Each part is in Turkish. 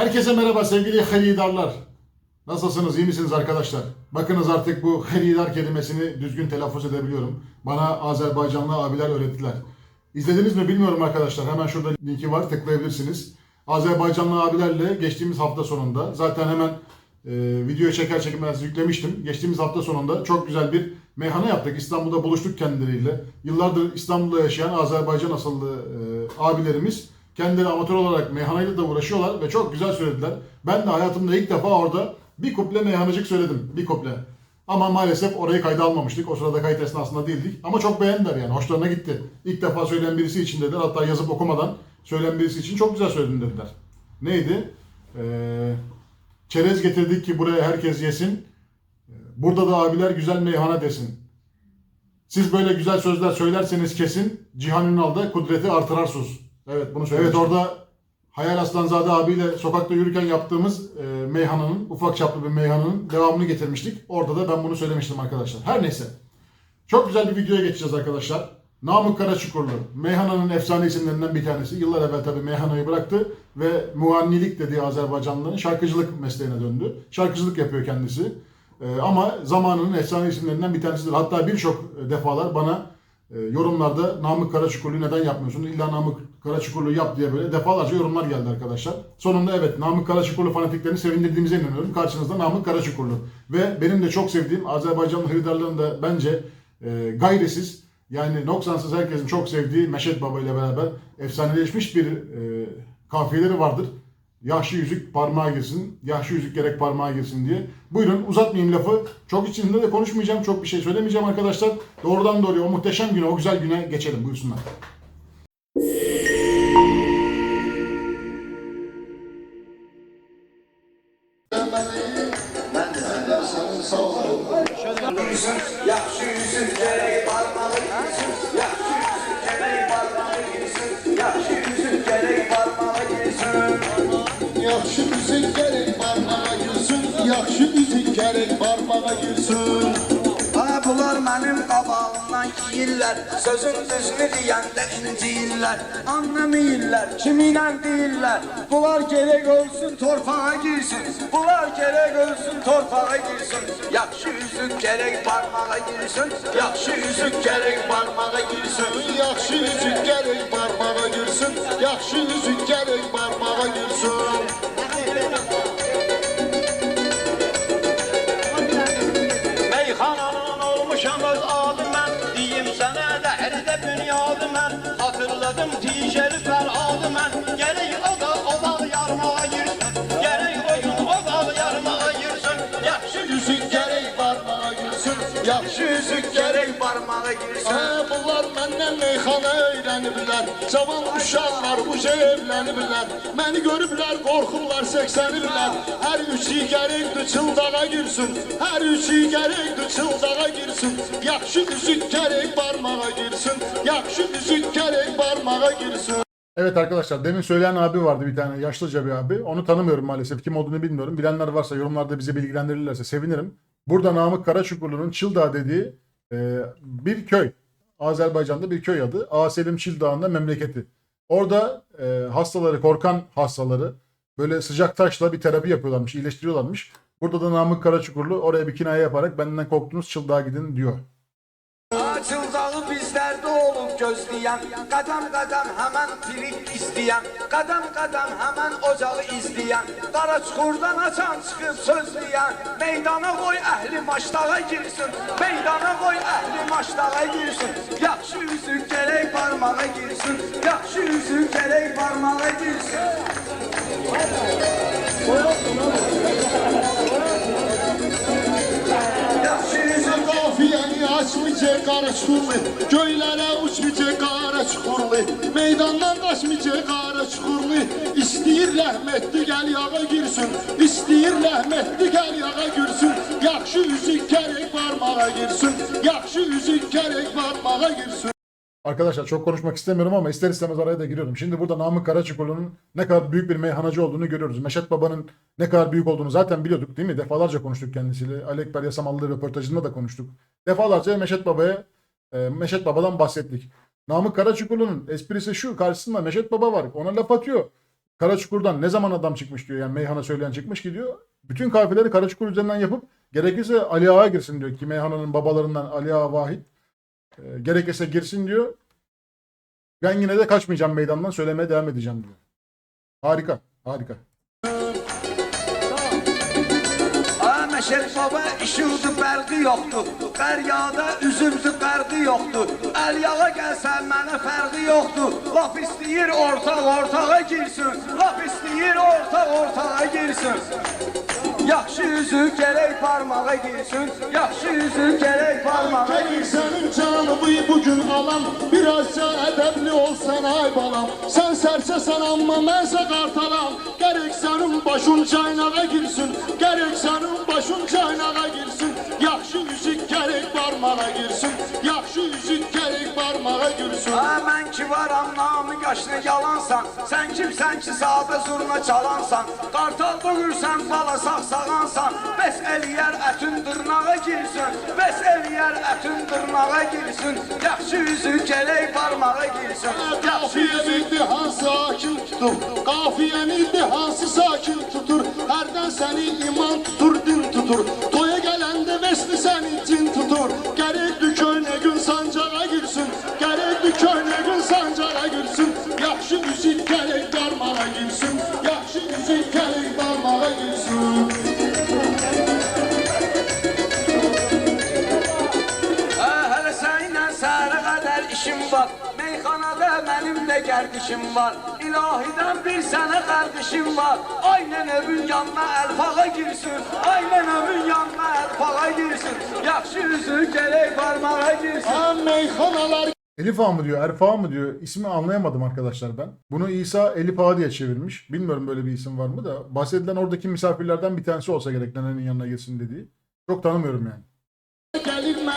Herkese merhaba sevgili haridarlar. Nasılsınız, iyi misiniz arkadaşlar? Bakınız artık bu haridar kelimesini düzgün telaffuz edebiliyorum. Bana Azerbaycanlı abiler öğrettiler. İzlediniz mi bilmiyorum arkadaşlar. Hemen şurada linki var, tıklayabilirsiniz. Azerbaycanlı abilerle geçtiğimiz hafta sonunda zaten hemen e, videoyu çeker çekmez yüklemiştim. Geçtiğimiz hafta sonunda çok güzel bir meyhane yaptık. İstanbul'da buluştuk kendileriyle. Yıllardır İstanbul'da yaşayan Azerbaycan asıllı e, abilerimiz kendileri amatör olarak meyhaneyle de uğraşıyorlar ve çok güzel söylediler. Ben de hayatımda ilk defa orada bir kuple meyhanecik söyledim. Bir kuple. Ama maalesef orayı kayda almamıştık. O sırada kayıt esnasında değildik. Ama çok beğendiler yani. Hoşlarına gitti. İlk defa söyleyen birisi için dediler. Hatta yazıp okumadan söyleyen birisi için çok güzel söyledin dediler. Neydi? Ee, çerez getirdik ki buraya herkes yesin. Burada da abiler güzel meyhane desin. Siz böyle güzel sözler söylerseniz kesin Cihan Ünal'da kudreti artırarsınız. Evet bunu söylemiş. Evet orada Hayal Aslanzade abiyle sokakta yürürken yaptığımız e, meyhananın, ufak çaplı bir meyhananın devamını getirmiştik. Orada da ben bunu söylemiştim arkadaşlar. Her neyse. Çok güzel bir videoya geçeceğiz arkadaşlar. Namık Karaçukurlu, Meyhana'nın efsane isimlerinden bir tanesi. Yıllar evvel tabii Meyhana'yı bıraktı ve muannilik dediği Azerbaycanlıların şarkıcılık mesleğine döndü. Şarkıcılık yapıyor kendisi. Ee, ama zamanının efsane isimlerinden bir tanesidir. Hatta birçok defalar bana e, yorumlarda Namık Karaçukurlu'yu neden yapmıyorsun? İlla Namık Karaçukurlu'yu yap diye böyle defalarca yorumlar geldi arkadaşlar. Sonunda evet Namık Karaçukurlu fanatiklerini sevindirdiğimize inanıyorum. Karşınızda Namık Karaçukurlu. Ve benim de çok sevdiğim Azerbaycanlı hridarların da bence e, gayresiz yani noksansız herkesin çok sevdiği Meşet Baba ile beraber efsaneleşmiş bir e, kafiyeleri vardır. Yahşi yüzük parmağa girsin, yahşi yüzük gerek parmağa girsin diye. Buyurun uzatmayayım lafı. Çok içinde de konuşmayacağım, çok bir şey söylemeyeceğim arkadaşlar. Doğrudan doğruya o muhteşem güne, o güzel güne geçelim. Buyursunlar. Girsin. Ha benim qabağımdan giyirlər Sözün düzünü deyəndə inciyirlər Anlamıyırlar, kiminlə deyirlər Bunlar gerek ölsün torpağa girsin. Bunlar gerek ölsün torpağa girsin. Yaxşı yüzük gerek parmağa girsin. Yaxşı yüzük gerek parmağa girsin. Yaxşı üzük gərək barmağa girsin, yaxşı üzük gərək barmağa girsin. Meyxananın olmuşam öz adı mən Deyim sənə dəhridə bünyadı mən Hatırladım tişeri fəradı mən Gərək o da o da yarmağa girsin Gərək oyun o da yarmağa girsin Yaxşı Üzük gərək barmağa girsin, yaxşı üzük gərək girsin Hə, bunlar məndən meyxana öyrəniblər Cavan uşaqlar şey evləniblər Məni görüblər, qorxurlar, səksənirlər Hər üçü gərək çıldağa girsin Hər üçü gərək çıldağa girsin Yaxşı üzük gərək barmağa girsin Yaxşı üzük gərək barmağa girsin Evet arkadaşlar demin söyleyen abi vardı bir tane yaşlıca bir abi. Onu tanımıyorum maalesef. Kim olduğunu bilmiyorum. Bilenler varsa yorumlarda bizi bilgilendirirlerse sevinirim. Burada Namık Karaçukurlu'nun Çıldağ dediği e, bir köy. Azerbaycan'da bir köy adı. A Selim Çıldağ'ın da memleketi. Orada e, hastaları, korkan hastaları böyle sıcak taşla bir terapi yapıyorlarmış, iyileştiriyorlarmış. Burada da Namık Karaçukurlu oraya bir kinaye yaparak benden korktunuz Çıldağ'a gidin diyor. Açıldağı bizlərdə olub gözləyən Qadam qadam həmən pirik istəyən Qadam qadam həmən ocağı izləyən Qara çuxurdan açan çıxıb sözləyən Meydana qoy əhli maçdağa girsin Meydana qoy əhli maçdağa girsin. Yaxşı üzük gərək parmağa girsin Yaxşı üzük gərək parmağa girsin. Yaxşı Qafiyəni açmayacaq qara çuxurlu Göylərə uçmayacaq qara çuxurlu Meydandan qaçmayacaq qara çuxurlu İstəyir rəhmətli gəl yağa girsin İstəyir rəhmətli gəl yağa girsin. Yaxşı üzük gərək barmağa girsin Yaxşı üzük gərək barmağa girsin Arkadaşlar çok konuşmak istemiyorum ama ister istemez araya da giriyorum. Şimdi burada Namık Karaçukurlu'nun ne kadar büyük bir meyhanacı olduğunu görüyoruz. Meşet Baba'nın ne kadar büyük olduğunu zaten biliyorduk değil mi? Defalarca konuştuk kendisiyle. Ali Ekber Yasamallı röportajında da konuştuk. Defalarca Meşet Baba'ya e, Meşet Baba'dan bahsettik. Namık Karaçukurlu'nun esprisi şu karşısında Meşet Baba var. Ona laf atıyor. Karaçukur'dan ne zaman adam çıkmış diyor. Yani meyhana söyleyen çıkmış ki diyor. Bütün kafileri Karaçukur üzerinden yapıp gerekirse Ali Ağa'ya girsin diyor ki meyhananın babalarından Ali Ağa Vahit. E, gerekirse girsin diyor. Ben yine de kaçmayacağım meydandan söylemeye devam edeceğim diyor. Harika, harika. Ay Məşəd baba işıqdır, fərqi yoxdur. Qəryada üzümdür, fərqi yoxdur. Əl yağa gəlsən mənə fərqi yoxdur. Laf istəyir ortaq ortağa girsin. Laf istəyir ortaq ortağa girsin. Yaxşı üzü gərək parmağa girsin. Yaxşı üzü gərək parmağa Gerek senin canımı bugün alam. Birazca edebli olsan ay balam. Sen serçesen amma mənsə qartalam. Gerek senin başın caynağa girsin. Gerek senin başın caynağa girsin. Yaxşı müzik gerek barmağa girsin. Yaxşı müzik gerek barmağa girsin. Ha mən ki varam namı qaşına yalansan Sən kimsən ki sadə zurna çalansan Qartal buyursan bala sağsağansan Bəs eləyər ətin dırnağa girsin Bəs eləyər ətin dırnağa girsin Yaxşı üzü gələk parmağa girsin. Kafiyeni dihan sakin tutur? Kafiyeni dihan sakin tutur? Herden seni iman tutur din tutur Toya gelende vesli seni cin tutur. Gerekli köyne gün sancağa girsin. Gerekli köyne gün sancağa girsin. Yaxşı müzik gerek darmağa girsin. Yaxşı müzik gerek darmağa girsin. Hə, hələ səninlə səhərə qədər işim var Meyxanada mənim də gərdişim var İlahidən bir sənə qardeşim var Aynən evin yanına əlfağa girsin Aynən evin yanına əlfağa girsin Yaxşı üzü gələk parmağa girsin meyxanalar Elif Ağa mı diyor, Erfa mı diyor. İsmi anlayamadım arkadaşlar ben. Bunu İsa Elif Ağa diye çevirmiş. Bilmiyorum böyle bir isim var mı da. Bahsedilen oradaki misafirlerden bir tanesi olsa gerek nenenin yanına girsin dediği. Çok tanımıyorum yani.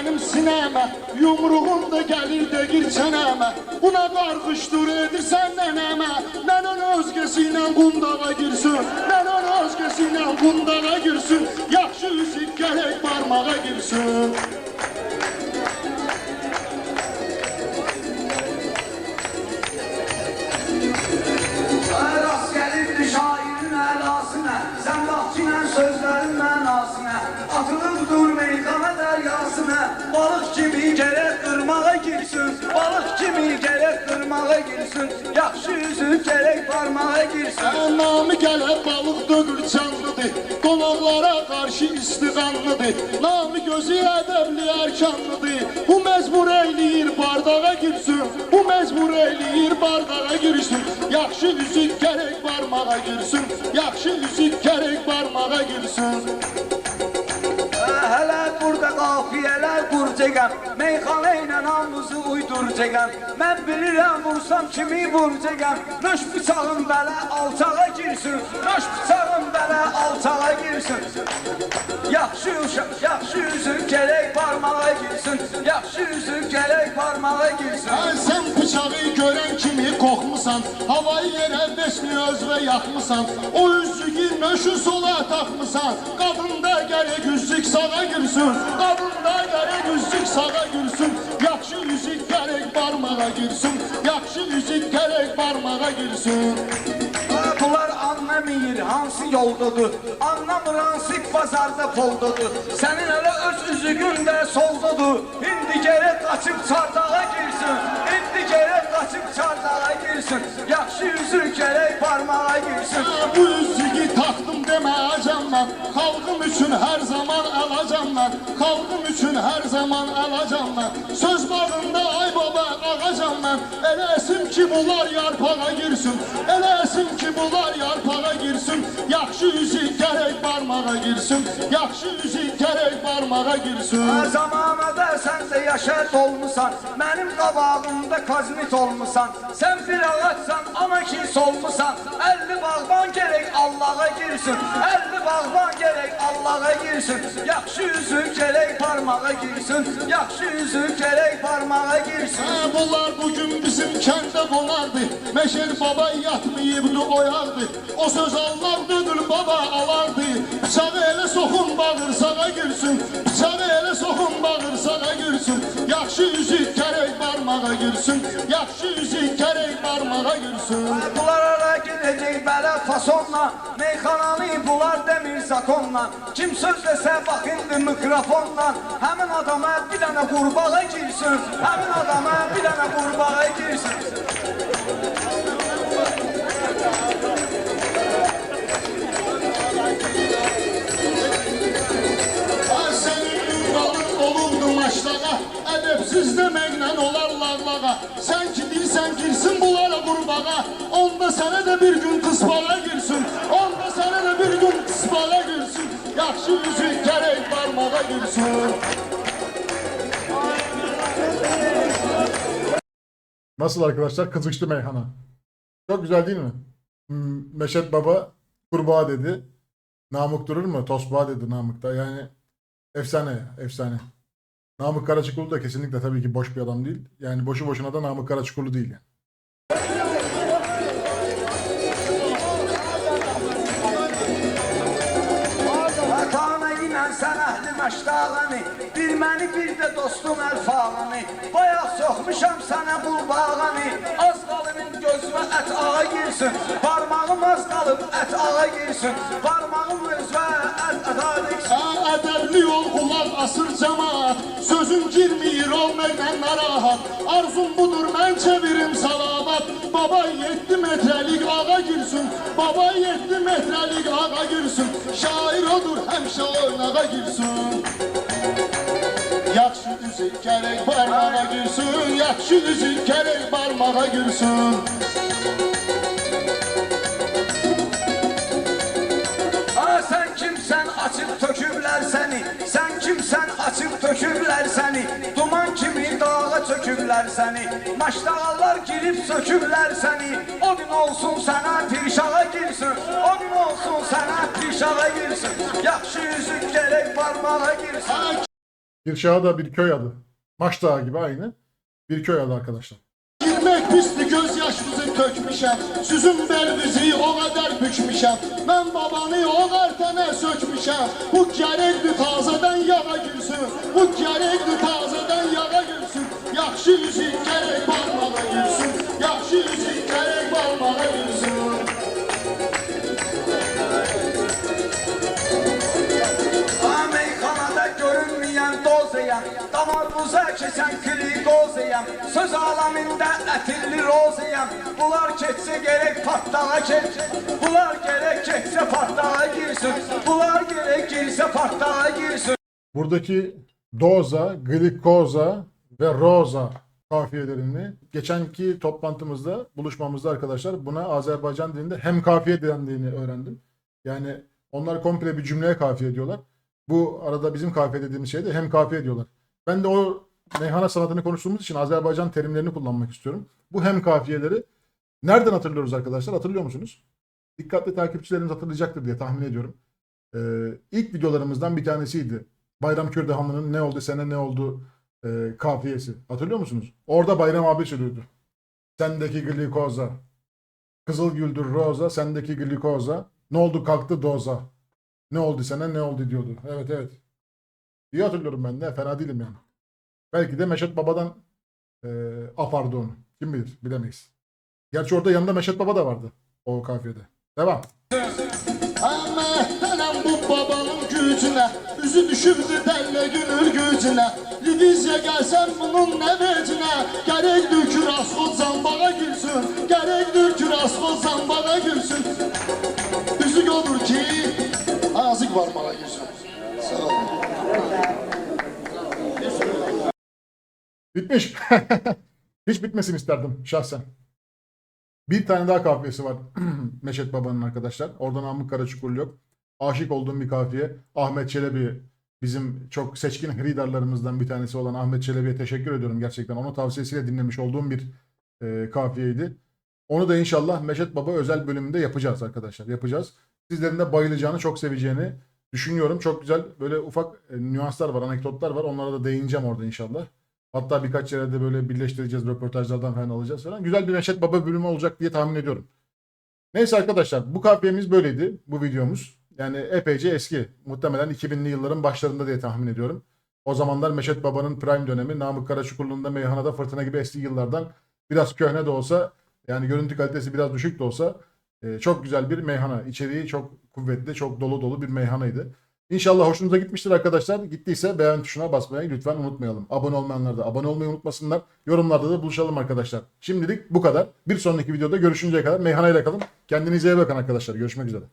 Benim sineme Yumruğum da gelir de gir çeneme. Buna kargıştır edirsen neneme. Nenen özgesiyle kundağa girsin. Nenen özgesiyle kundağa girsin. Yaxşı üzük gerek parmağa girsin Balıq kimi gərək qırmağa girsin Balıq kimi gərək qırmağa girsin Yaxşı üzü gərək parmağa girsin. Namı gələ balıq dögür canlıdır Qonaqlara qarşı istiqanlıdır Namı gözü ədəbli ərkanlıdır Bu məcbur eyləyir bardağa girsin Bu məcbur eyləyir bardağa girsin. Yaxşı üzük gərək barmağa girsin Yaxşı üzük gərək barmağa girsin Qafiyələr quracaqam Meyxana ilə namusu uyduracaqam Mən bilirəm vursam kimi vuracaqam Nöş bıçağım belə alçağa girsin. Nöş bıçağım belə alçağa girsin. Yaxşı uşaq, yaxşı üzü gərək parmağa girsin. Yaxşı üzü gərək parmağa girsin. Ay sen bıçağı gören kimi kokmusan Havayı yere beşli özve yakmışsan O üzüğü nöşü sola takmışsan Kadında gerek üzük sağa girsin Kadında gerek üzük sağa girsin Yakşı üzük gerek parmağa girsin. Yakşı üzük gerek parmağa girsin. Bunlar anlamır hansı yoldadır? Anlamır hansı bazarda poldadır Sənin hələ öz üzüqün də soldadır. İndi gərək qaçıb çardağa girsin. İndi gərək qaçıb çardağa girsin Yaxşı üzü gərək parmağa girsin. Bu üzüğü taktım deme acam ben Halkım için her zaman alacağım ben Halkım için her zaman alacağım ben Söz bağında ay baba ağacam ben Ele esim ki bunlar yarpağa girsin. Ele esim ki bunlar yarpağa girsin. Yaxşı üzük gerek parmağa girsin. Yaxşı üzük gerek parmağa girsin. Ha, Zamanada sən də yaşa dolmusan. Mənim qabağımda kozmit olmusan Sən bir ağaçsan ama ki solmusan Əlli bağban gərək Allaha girsin Əlli bağban gərək Allaha girsin. Yaxşı üzü gərək parmağa girsin Yaxşı üzü gərək parmağa girsin. Ha, bunlar bugün bizim kəndə qonardı Meşer baba yatmayıbdı oyardı. O söz Allah dödür baba alardı. Bıçağı elə soxun bağırsağa girsin. Bıçağı elə soxun bağırsağa girsin Yaxşı üzük gərək barmağa girsün Yaxşı üzük gərək barmağa girsün Bunlar ara gidecek belə fasonla Meyxananı bular demir zakonla. Kim söz desə bax indi mikrofonla. Həmin adama bir dənə qurbağa girsin Həmin adama bir dənə qurbağa girsin Deməklə olar lağlağa Sən ki deyirsən girsin bunlara qurbağa Onda sənə də bir gün qısbağa girsin Onda sənə də bir gün qısbağa girsin Yaxşı üzük gərək barmağa girsin Nasıl arkadaşlar? Kızıştı meyhana. Çok güzel değil mi? Hmm, Meşet Baba kurbağa dedi. Namık durur mu? Tosbağa dedi Namık da. Yani efsane ya, efsane. Namık Karaçukurlu da kesinlikle tabii ki boş bir adam değil. Yani boşu boşuna da Namık Karaçukurlu değil yani. Vatana əhli məştağəni Bir məni bir də dostum əlfağəni Bayaq soxmuşam sənə bulbağəni Az qalımın gözümə ət ağa girsin. Parmağım az qalıb ət ağa girsin. Parmağım özvə ət ağa girsin. Ədəbli ol qulaq asır cəmaat Sözün girmir olmaqla narahat. Arzum budur mən çevirim salavat. Baba 7 metrelik ağa girsin. Baba 7 metrelik ağa girsin. Şair odur həmişə oynağa girsin Yaxşı üzük gərək barmağa girsin Yaxşı üzük gərək barmağa girsin A sen kimsen açıp töküblər səni Sen kimsen açıp töküblər səni Duman kimi dağa çöküblər səni Maşdağlar girib söküblər səni O gün olsun sənə pirşağa girsin O gün olsun sənə pirşağa girsin. Yaxşı üzük gerek parmağa girsin Hə, Pirşağı da bir köy adı. Maçdağı gibi aynı. Bir köy adı arkadaşlar. Girmək pisdir, göz yaşımızı tökmüşəm Süzün bəlbizi o qədər bükmüşəm Mən babanı o qərtənə sökmüşəm Bu gərəkdir tazədən yağa girsin Bu gərəkdir tazədən yağa girsin Yaxşı üzük gərək barmağa girsin Yaxşı üzük gərək barmağa girsin dozeyəm Damarımıza keçən klikozeyəm Söz aləmində ətirli rozeyəm Bunlar keçsə gerek partlağa keçsin Bunlar gerek keçsə partlağa girsin Bunlar gerek girsə partlağa girsin Buradaki doza, glikoza ve roza kafiyelerini geçenki toplantımızda, buluşmamızda arkadaşlar buna Azerbaycan dilinde hem kafiye dendiğini öğrendim. Yani onlar komple bir cümleye kafiye diyorlar. Bu arada bizim kafiye dediğimiz şey de hem kafiye diyorlar. Ben de o meyhane sanatını konuştuğumuz için Azerbaycan terimlerini kullanmak istiyorum. Bu hem kafiyeleri nereden hatırlıyoruz arkadaşlar? Hatırlıyor musunuz? Dikkatli takipçilerimiz hatırlayacaktır diye tahmin ediyorum. Ee, ilk videolarımızdan bir tanesiydi. Bayram Kürdehanlı'nın ne oldu sene ne oldu e, kafiyesi. Hatırlıyor musunuz? Orada Bayram abi söylüyordu. Sendeki glikoza. Kızıl güldür roza, sendeki glikoza. Ne oldu kalktı doza. Ne oldu sana ne oldu diyordu. Evet evet. İyi hatırlıyorum ben de. Fena değilim yani. Belki de Meşet Baba'dan e, apardı onu. Kim bilir bilemeyiz. Gerçi orada yanında Meşet Baba da vardı. O kafiyede. Devam. Əməkdənəm bu babanın gücünə Üzü düşübdü dəllə günür gücünə Divizya gəlsən bunun nə vecinə Gərəkdir ki rasxod zambağa girsin Gərəkdir ki rasxod zambağa girsin Üzük odur ki Azıq varmağa girsin Bitmiş. Hiç bitmesin isterdim şahsen. Bir tane daha kafiyesi var Meşet Baba'nın arkadaşlar. Oradan Namık Karaçukurlu yok. Aşık olduğum bir kafiye. Ahmet Çelebi bizim çok seçkin hridarlarımızdan bir tanesi olan Ahmet Çelebi'ye teşekkür ediyorum gerçekten. Onun tavsiyesiyle dinlemiş olduğum bir e, kafiyeydi. Onu da inşallah Meşet Baba özel bölümünde yapacağız arkadaşlar. Yapacağız. Sizlerin de bayılacağını, çok seveceğini düşünüyorum. Çok güzel böyle ufak e, nüanslar var, anekdotlar var. Onlara da değineceğim orada inşallah. Hatta birkaç yere de böyle birleştireceğiz, röportajlardan falan alacağız falan. Güzel bir Neşet Baba bölümü olacak diye tahmin ediyorum. Neyse arkadaşlar bu kafiyemiz böyleydi bu videomuz. Yani epeyce eski. Muhtemelen 2000'li yılların başlarında diye tahmin ediyorum. O zamanlar Meşet Baba'nın prime dönemi. Namık Karaçukurlu'nda meyhanada fırtına gibi estiği yıllardan biraz köhne de olsa yani görüntü kalitesi biraz düşük de olsa e, çok güzel bir meyhana. İçeriği çok kuvvetli, çok dolu dolu bir meyhanaydı. İnşallah hoşunuza gitmiştir arkadaşlar. Gittiyse beğen tuşuna basmayı lütfen unutmayalım. Abone olmayanlar da abone olmayı unutmasınlar. Yorumlarda da buluşalım arkadaşlar. Şimdilik bu kadar. Bir sonraki videoda görüşünceye kadar meyhanayla kalın. Kendinize iyi bakın arkadaşlar. Görüşmek üzere.